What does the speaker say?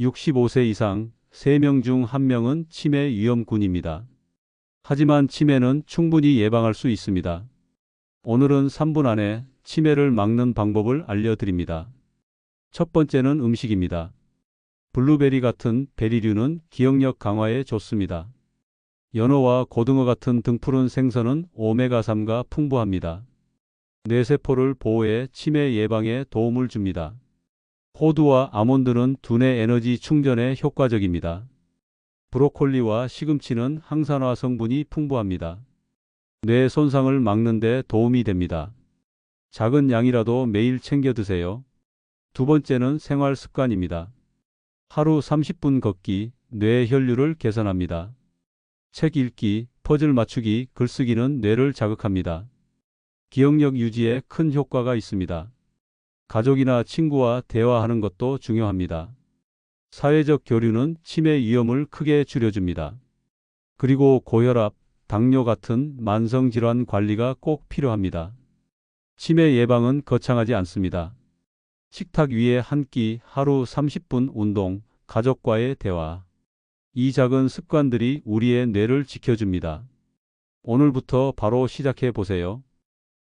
65세 이상 3명 중 1명은 치매 위험군입니다. 하지만 치매는 충분히 예방할 수 있습니다. 오늘은 3분 안에 치매를 막는 방법을 알려드립니다. 첫 번째는 음식입니다. 블루베리 같은 베리류는 기억력 강화에 좋습니다. 연어와 고등어 같은 등푸른 생선은 오메가3가 풍부합니다. 뇌세포를 보호해 치매 예방에 도움을 줍니다. 호두와 아몬드는 두뇌 에너지 충전에 효과적입니다. 브로콜리와 시금치는 항산화 성분이 풍부합니다. 뇌 손상을 막는 데 도움이 됩니다. 작은 양이라도 매일 챙겨 드세요. 두 번째는 생활 습관입니다. 하루 30분 걷기, 뇌 혈류를 개선합니다. 책 읽기, 퍼즐 맞추기, 글쓰기는 뇌를 자극합니다. 기억력 유지에 큰 효과가 있습니다. 가족이나 친구와 대화하는 것도 중요합니다. 사회적 교류는 치매 위험을 크게 줄여줍니다. 그리고 고혈압, 당뇨 같은 만성질환 관리가 꼭 필요합니다. 치매 예방은 거창하지 않습니다. 식탁 위에 한 끼, 하루 30분 운동, 가족과의 대화. 이 작은 습관들이 우리의 뇌를 지켜줍니다. 오늘부터 바로 시작해 보세요.